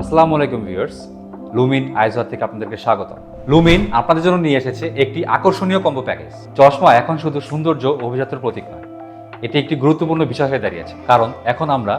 আসসালামু আলাইকুম viewers, Lumen আইজওয়ার থেকে আপনাদেরকে স্বাগত লুমিন, আপনাদের জন্য নিয়ে এসেছে একটি আকর্ষণীয় কম্বো প্যাকেজ। চশমা এখন শুধু সৌন্দর্য অভিজাতের প্রতীক নয়, এটি একটি গুরুত্বপূর্ণ বিষয় হয়ে দাঁড়িয়েছে। কারণ এখন আমরা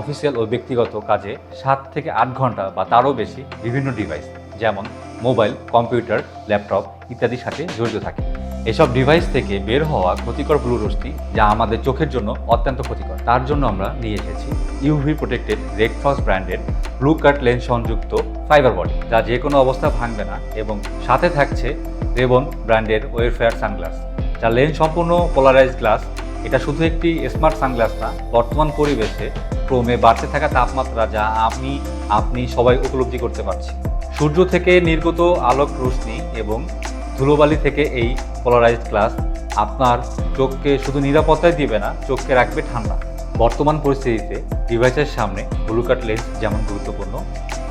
অফিসিয়াল ও ব্যক্তিগত কাজে সাত থেকে আট ঘণ্টা বা তারও বেশি বিভিন্ন ডিভাইস যেমন মোবাইল, কম্পিউটার, ল্যাপটপ ইত্যাদির সাথে জড়িত থাকি। এসব ডিভাইস থেকে বের হওয়া ক্ষতিকর ব্লু রশ্মি যা আমাদের চোখের জন্য অত্যন্ত ক্ষতিকর। তার জন্য আমরা নিয়ে এসেছি ইউভি প্রোটেক্টেড রেড ফ্রস ব্র্যান্ডের ব্লু কাট লেন্স সংযুক্ত ফাইবার বডি, যা যে কোনো অবস্থা ভাঙবে না এবং সাথে থাকছে রেবন ব্র্যান্ডের ওয়েরফেয়ার সানগ্লাস, যা লেন্স সম্পূর্ণ পোলারাইজ গ্লাস। এটা শুধু একটি স্মার্ট সানগ্লাস না, বর্তমান পরিবেশে ক্রমে বাড়তে থাকা তাপমাত্রা যা আমি, আপনি সবাই উপলব্ধি করতে পারছি। সূর্য থেকে নির্গত আলোক রশ্মি এবং ধুলোবালি থেকে এই পোলারাইজড গ্লাস আপনার চোখকে শুধু নিরাপত্তায় দিবে না, চোখকে রাখবে ঠান্ডা। বর্তমান পরিস্থিতিতে ডিভাইসের সামনে ব্লু কাট লেন্স যেমন গুরুত্বপূর্ণ,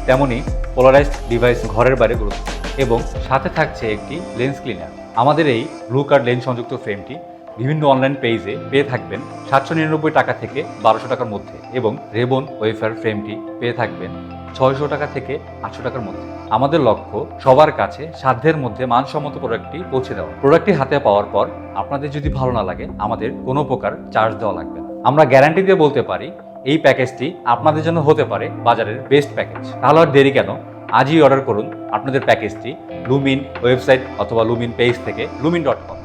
তেমনি পোলারাইজড ডিভাইস ঘরের বাইরে গুরুত্বপূর্ণ এবং সাথে থাকছে একটি লেন্স ক্লিনার আমাদের এই ব্লু কাট লেন্স সংযুক্ত ফ্রেমটি বিভিন্ন অনলাইন পেজে পেয়ে থাকবেন সাতশো নিরানব্বই টাকা থেকে বারোশো টাকার মধ্যে এবং রেবন ওয়েফার ফ্রেমটি পেয়ে থাকবেন ছয়শো টাকা থেকে আটশো টাকার মধ্যে। আমাদের লক্ষ্য সবার কাছে সাধ্যের মধ্যে মানসম্মত প্রোডাক্টটি পৌঁছে দেওয়া। প্রোডাক্টটি হাতে পাওয়ার পর আপনাদের যদি ভালো না লাগে, আমাদের কোনো প্রকার চার্জ দেওয়া লাগবে না। আমরা গ্যারান্টি দিয়ে বলতে পারি এই প্যাকেজটি আপনাদের জন্য হতে পারে বাজারের বেস্ট প্যাকেজ তাহলে আর দেরি কেন? আজই অর্ডার করুন আপনাদের প্যাকেজটি লুমিন ওয়েবসাইট অথবা লুমিন পেজ থেকে লুমিন ডট কম